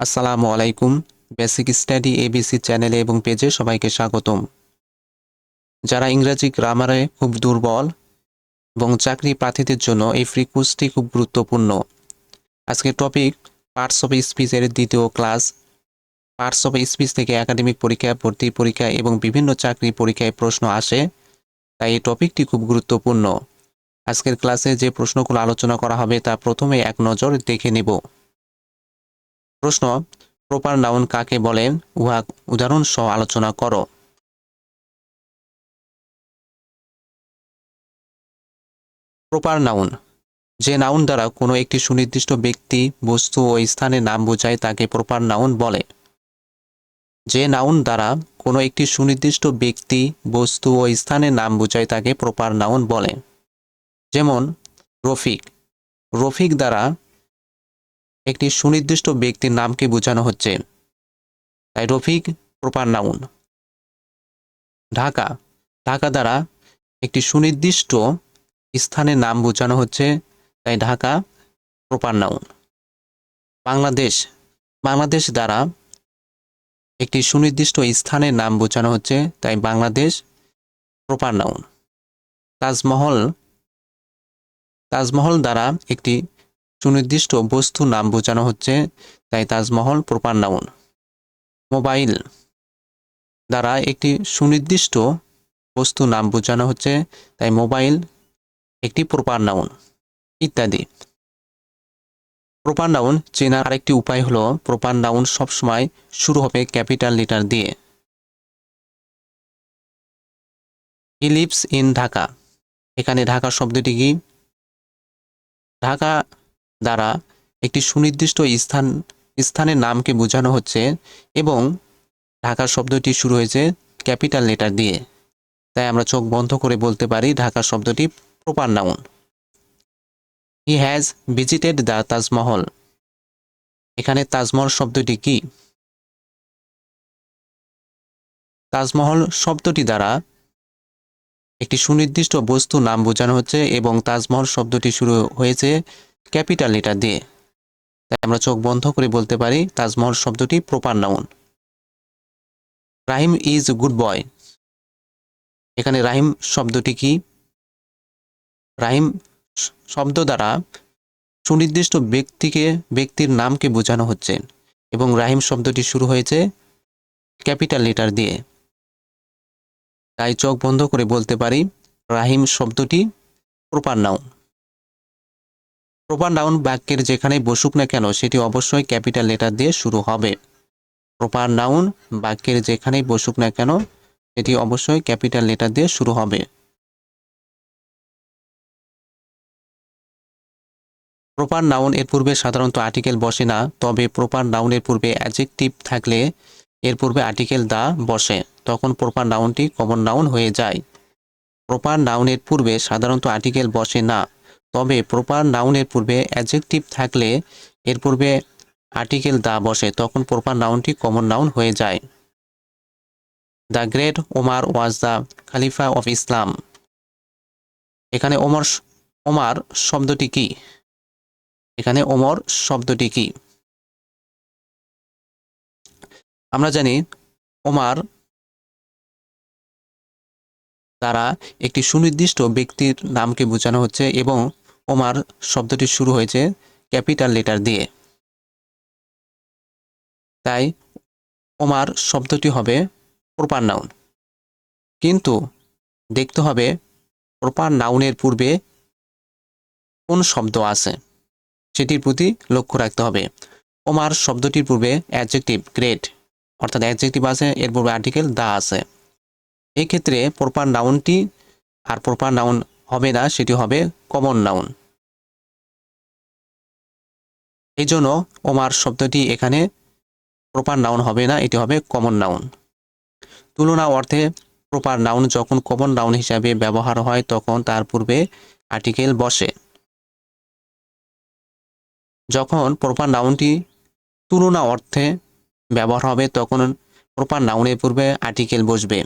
আসসালামু আলাইকুম। Basic study ABC চ্যানেলে এবং পেজে সবাইকে স্বাগতম। যারা ইংরাজি গ্রামারে খুব দুর্বল এবং চাকরি প্রার্থীদের জন্য এই ফ্রি কোর্সটি খুব গুরুত্বপূর্ণ। আজকের টপিক পার্টস অফ স্পিচের দ্বিতীয় ক্লাস পার্টস অফ স্পিচ থেকে একাডেমিক পরীক্ষা ভর্তি পরীক্ষা এবং বিভিন্ন চাকরি পরীক্ষায় প্রশ্ন আসে, তাই এই টপিকটি খুব গুরুত্বপূর্ণ। আজকের ক্লাসে যে প্রশ্নগুলো আলোচনা করা হবে তা প্রথমে এক নজর দেখে নেব। প্রশ্ন, প্রপার নাউন কাকে বলেন উহা উদাহরণ সহ আলোচনা করো। প্রপার নাউন, যে নাউন দ্বারা কোনো একটি সুনির্দিষ্ট ব্যক্তি, বস্তু ও স্থানের নাম বোঝায় তাকে প্রপার নাউন বলে। যে নাউন দ্বারা কোনো একটি সুনির্দিষ্ট ব্যক্তি, বস্তু ও স্থানের নাম বোঝায় তাকে প্রপার নাউন বলে। যেমন, রফিক রফিক দ্বারা একটি সুনির্দিষ্ট ব্যক্তির নামকে বোঝানো হচ্ছে। তাই রফিক প্রপার নাউন। ঢাকা। ঢাকা দ্বারা একটি সুনির্দিষ্ট স্থানের নাম বোঝানো হচ্ছে, তাই ঢাকা প্রপার নাউন। বাংলাদেশ। বাংলাদেশ দ্বারা একটি সুনির্দিষ্ট স্থানের নাম বোঝানো হচ্ছে, তাই বাংলাদেশ প্রপার নাউন। তাজমহল। তাজমহল দ্বারা একটি সুনির্দিষ্ট বস্তু নাম বোঝানো হচ্ছে, তাই তাজমহল প্রপার নাউন। মোবাইল দ্বারা একটি সুনির্দিষ্ট বস্তু নাম বোঝানো হচ্ছে, তাই মোবাইল একটি প্রপার নাউন, ইত্যাদি। প্রপার নাউন চেনার আরেকটি উপায় হলো, প্রপার নাউন সবসময় শুরু হবে ক্যাপিটাল লেটার দিয়ে। He in Dhaka. এখানে ঢাকা শব্দটি কি? ঢাকা দ্বারা একটি সুনির্দিষ্ট স্থান, স্থানের নামকে বোঝানো হচ্ছে এবং ঢাকা শব্দটি শুরু হয়েছে ক্যাপিটাল লেটার দিয়ে। তাই আমরা চোখ বন্ধ করে বলতে পারি ঢাকা শব্দটি proper noun. He has visited the Taj Mahal এখানে তাজমহল শব্দটি কি? তাজমহল শব্দটি দ্বারা একটি সুনির্দিষ্ট বস্তু নাম বোঝানো হচ্ছে এবং তাজমহল শব্দটি শুরু হয়েছে ক্যাপিটাল লেটার দিয়ে। তাই আমরা চোখ বন্ধ করে বলতে পারি তাজমহল শব্দটি proper noun Rahim is good boy এখানে রাহিম শব্দটি কি? রাহিম শব্দ দ্বারা সুনির্দিষ্ট ব্যক্তিকে, ব্যক্তির নামকে বোঝানো হচ্ছে এবং রাহিম শব্দটি শুরু হয়েছে ক্যাপিটাল লেটার দিয়ে। তাই চোখ বন্ধ করে বলতে পারি রাহিম শব্দটি প্রপার নাউন প্রপার নাউন বাক্যের যেখানে বসুক না কেন, সেটি অবশ্যই ক্যাপিটাল লেটার দিয়ে শুরু হবে। প্রপার নাউন বাক্যের যেখানেই বসুক না কেন, সেটি অবশ্যই ক্যাপিটাল লেটার দিয়ে শুরু হবে। প্রপার নাউন এর পূর্বে সাধারণত আর্টিকেল বসে না, তবে প্রপার নাউনের পূর্বে অ্যাজেক্টিভ থাকলে এর পূর্বে আর্টিকেল দা বসে, তখন প্রপার নাউনটি কমন নাউন হয়ে যায়। প্রপার নাউনের পূর্বে সাধারণত আর্টিকেল বসে না তবে প্রপার নাউনের পূর্বে অ্যাডজেক্টিভ থাকলে এর পূর্বে আর্টিকেল দা বসে, তখন প্রপার নাউনটি কমন নাউন হয়ে যায়। The great Omar was the khalifa of Islam এখানে ওমর ওমার শব্দটি কি? এখানে ওমর শব্দটি কি? আমরা জানি ওমার দ্বারা একটি সুনির্দিষ্ট ব্যক্তির নামকে বোঝানো হচ্ছে এবং ওমার শব্দটি শুরু হয়েছে ক্যাপিটাল লেটার দিয়ে। তাই ওমার শব্দটি হবে প্রপার নাউন। কিন্তু দেখতে হবে প্রপার নাউনের পূর্বে কোন শব্দ আছে, সেটির প্রতি লক্ষ্য রাখতে হবে। ওমার শব্দটির পূর্বে অ্যাডজেক্টিভ গ্রেট অর্থাৎ অ্যাডজেক্টিভ আছে, এর পূর্বে আর্টিকেল দা আছে। এক্ষেত্রে ক্ষেত্রে প্রপার নাউনটি আর প্রপার নাউন হবে না, সেটি হবে কমন নাউন। এই জন্য ওমার শব্দটি এখানে প্রপার নাউন হবে না, এটি হবে কমন নাউন তুলনা অর্থে প্রপার নাউন যখন কমন নাউন হিসাবে ব্যবহার হয়, তখন তার পূর্বে আর্টিকেল বসে। যখন প্রপার নাউনটি তুলনা অর্থে ব্যবহার হবে, তখন প্রপার নাউনের পূর্বে আর্টিকেল বসবে।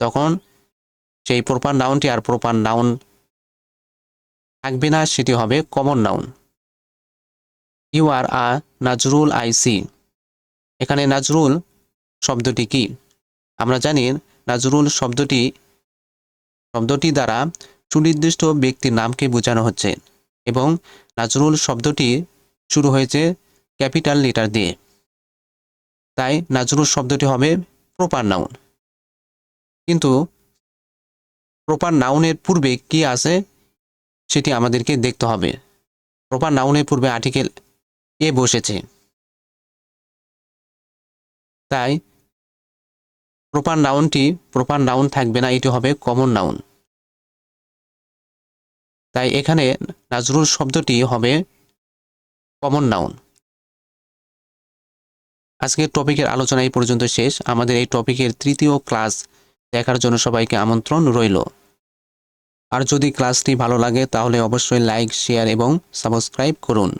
তখন সেই প্রপার নাউনটি আর প্রপার নাউন থাকবে না, সেটি হবে common noun you are a Nazrul I see. এখানে নাজরুল শব্দটি কি? আমরা জানি নাজরুল শব্দটি শব্দটি দ্বারা সুনির্দিষ্ট ব্যক্তির নামকে বোঝানো হচ্ছে এবং নাজরুল শব্দটি শুরু হয়েছে ক্যাপিটাল লেটার দিয়ে। তাই নাজরুল শব্দটি হবে প্রপার নাউন। কিন্তু প্রপার নাউনের পূর্বে কি আছে সেটি আমাদেরকে দেখতে হবে। প্রপার নাউনের পূর্বে আর্টিকেল এ বসেছে। তাই প্রপার নাউনটি প্রপার নাউন থাকবে না, এটি হবে কমন নাউন তাই এখানে নাজরুল শব্দটি হবে কমন নাউন আজকের টপিকের আলোচনা এই পর্যন্ত শেষ। আমাদের এই টপিকের তৃতীয় ক্লাস দেখার জন্য সবাইকে আমন্ত্রণ রইল। আর যদি ক্লাসটি ভালো লাগে, তাহলে অবশ্যই লাইক, শেয়ার এবং সাবস্ক্রাইব করুন।